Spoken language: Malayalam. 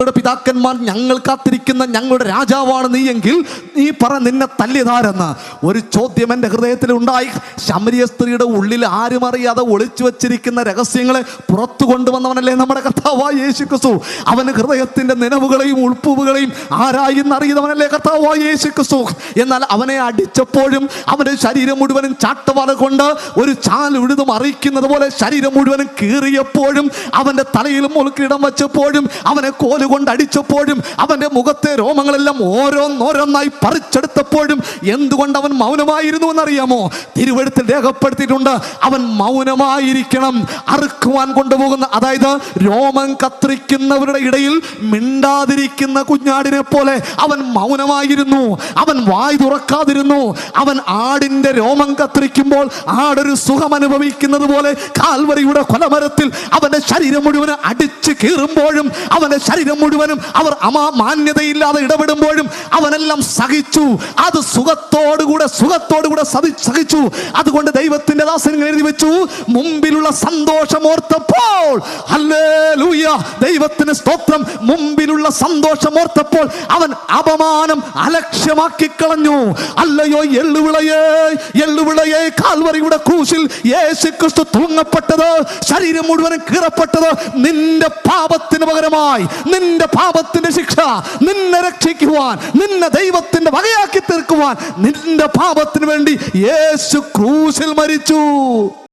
ഞങ്ങളുടെ പിതാക്കന്മാർ ഞങ്ങൾ കാത്തിരിക്കുന്ന ഞങ്ങളുടെ രാജാവാണ് നീയെങ്കിൽ നീ പറ നിന്നെ തല്ലിതാരെന്ന് ഒരു ചോദ്യം എന്റെ ഹൃദയത്തിൽ ഉണ്ടായി ശമരിയ സ്ത്രീയുടെ ഉള്ളിൽ ആരും അറിയാതെ ഒളിച്ചു വച്ചിരിക്കുന്ന രഹസ്യങ്ങളെ പുറത്തു കൊണ്ടുവന്നവനല്ലേ നമ്മുടെ കർത്താവായ യേശു ക്രിസ്തു അവന് ഹൃദയത്തിന്റെ നിലവുകളെയും ഉൾപ്പുവുകളെയും ആരായി അറിയുന്നവനല്ലേ കർത്താവായ യേശു ക്രിസ്തു എന്നാൽ അവനെ അടിച്ചപ്പോഴും അവന്റെ ശരീരം മുഴുവനും ചാട്ടവാല കൊണ്ട് ഒരു ചാൽ ഉഴുതും അറിയിക്കുന്നത് പോലെ ശരീരം മുഴുവനും കീറിയപ്പോഴും അവന്റെ തലയിൽ മുളുക്കിടം വെച്ചപ്പോഴും അവനെ കോലുകൊണ്ട് അടിച്ചപ്പോഴും അവന്റെ മുഖത്തെ രോമങ്ങളെല്ലാം ഓരോന്നോരോന്നായി പറിച്ചെടുത്തപ്പോഴും എന്തുകൊണ്ട് അവൻ മൗനമായിരുന്നു എന്നറിയാമോ? തിരുവഴുത്തിൽ രേഖപ്പെടുത്തിയിട്ടുണ്ട്. അവൻ മൗനമായിരിക്കണം. അറുക്കുവാൻ കൊണ്ടുപോകുന്ന അതായത് രോമം കത്രിക്കുന്നവരുടെ ഇടയിൽ മിണ്ടാതിരിക്കുന്ന കുഞ്ഞാടിനെ പോലെ അവൻ മൗനമായിരുന്നു. അവൻ വായ് തുറക്കാതിരുന്നു. അവൻ ആടിന്റെ രോമം കത്രിക്കുമ്പോൾ ആടൊരു സുഖം അനുഭവിക്കുന്നത് പോലെ കാൽവരിയുടെ കൊലമരത്തിൽ അവന്റെ ശരീരം മുഴുവൻ അടിച്ച് കീറുമ്പോഴും അവന്റെ ശരീരം മുഴുവനും അവർ അമാ മാന്യതയില്ലാതെ ഇടപെടുമ്പോഴും അവനെല്ലാം സഹിച്ചു. അത് സുഖത്തോടുകൂടെ സുഖത്തോടുകൂടെ സഹിച്ചു. അതുകൊണ്ട് ദൈവത്തിന്റെ ദാസൻ എഴുതി വെച്ചു. മുമ്പിലുള്ള സന്തോഷം ഓർത്തപ്പോൾ ദൈവത്തിന് സ്തോത്രം. മുമ്പിലുള്ള സന്തോഷം ഓർത്തപ്പോൾ അവൻ അപമാനം അലക്ഷ്യമാക്കി കളഞ്ഞു അല്ലയോ എള്ളുവിളയേ എള്ളുവിളയേ കാൽവറിയുടെ ക്രൂശിൽ യേശു ക്രിസ്തു തൂങ്ങപ്പെട്ടത് ശരീരം മുഴുവനും കീറപ്പെട്ടത് നിന്റെ പാപത്തിന് പകരമായി. നിന്റെ പാപത്തിന്റെ ശിക്ഷ നിന്നെ രക്ഷിക്കുവാൻ നിന്നെ ദൈവത്തിന്റെ വകയാക്കി തീർക്കുവാൻ നിന്റെ പാപത്തിന് വേണ്ടി യേശു ക്രൂശിൽ മരിച്ചു.